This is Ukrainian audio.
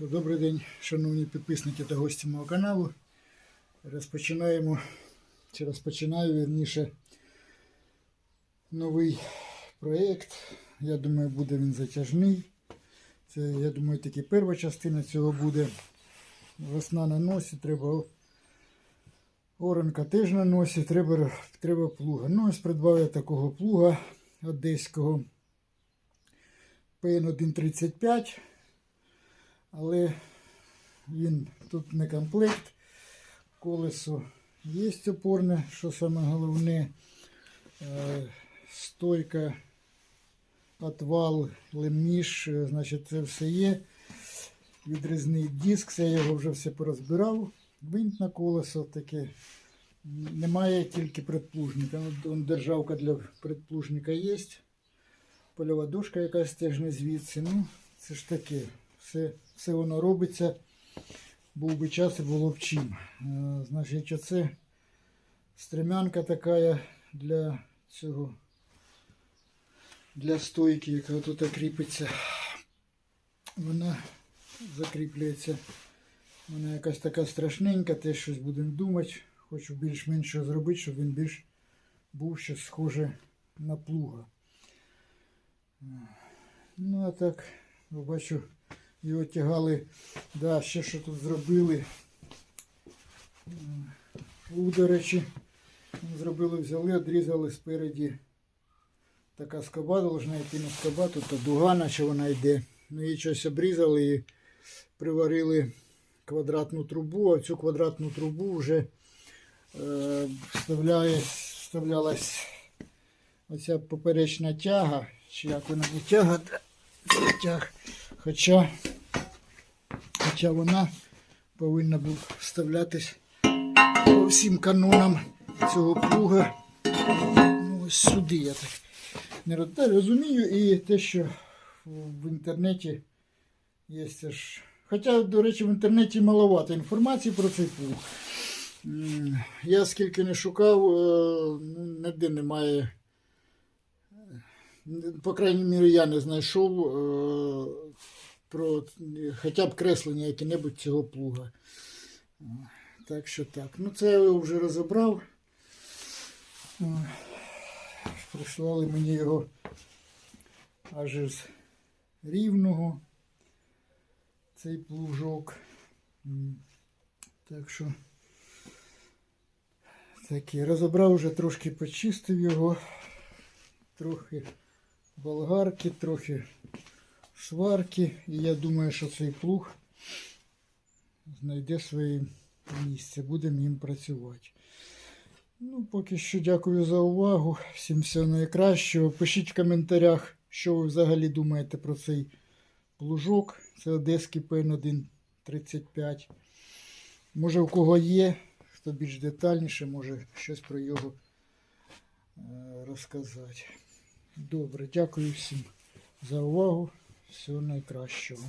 Добрий день, шановні підписники та гості мого каналу. Розпочинаємо, чи розпочинаю вірніше новий проєкт. Я думаю, буде він затяжний. Це, я думаю, тільки перша частина цього буде. Весна на носі, треба оранка теж на носі, треба, треба плуга. Ну, ось придбав я такого плуга одеського PN135. Але він тут не комплект. Колесо є опорне, що саме головне. Е, Стойка, отвал, леміш, е, значить, це все є. Відрізний диск, я його вже все порозбирав. Винт на колесо таке. Немає тільки предплужника. Он державка для предплужника є. Польова дошка якась теж не звідси. Ну, це ж таке. Все, все воно робиться. Був би час і було б чим. Е, Значить, оце стремянка така для цього. Для стойки, яка тут кріпиться. Вона закріплюється. Вона якась така страшненька, теж щось будемо думати. Хочу більш-менш зробити, щоб він більш був щось схоже на плуга. Ну, а так, бачу, його тягали. Да, ще що тут зробили. Плуг, до речі, зробили, взяли, відрізали спереді. Така скоба должна йти на скоба, тут дуга, наче вона йде. Ну, її щось обрізали і приварили квадратну трубу, а цю квадратну трубу вже е, вставлялась оця поперечна тяга, чи як вона не тяга, тяг. Хоча, хоча вона повинна була вставлятись по всім канонам цього плуга. Ну, ось сюди я так не розумію. І те, що в інтернеті є це ж. Хоча, до речі, в інтернеті маловато інформації про цей плуг. Я скільки не шукав, е, ну, ніде немає. е, По крайній мірі, я не знайшов е, про е, хоча б креслення яке-небудь цього плуга. Так що так. Ну, це я вже розібрав. Е, Прислали мені його аж з рівного цей плужок. Так що таке. Розібрав вже трошки почистив його. Трохи болгарки, трохи сварки. І я думаю, що цей плуг знайде своє місце. Будемо їм працювати. Ну, поки що дякую за увагу. Всім всього найкращого. Пишіть в коментарях, що ви взагалі думаєте про цей плужок. Це Одеський ПН 135. Може, у кого є, хто більш детальніше, може щось про його е, розказати. Добре, дякую всім за увагу. Всього найкращого.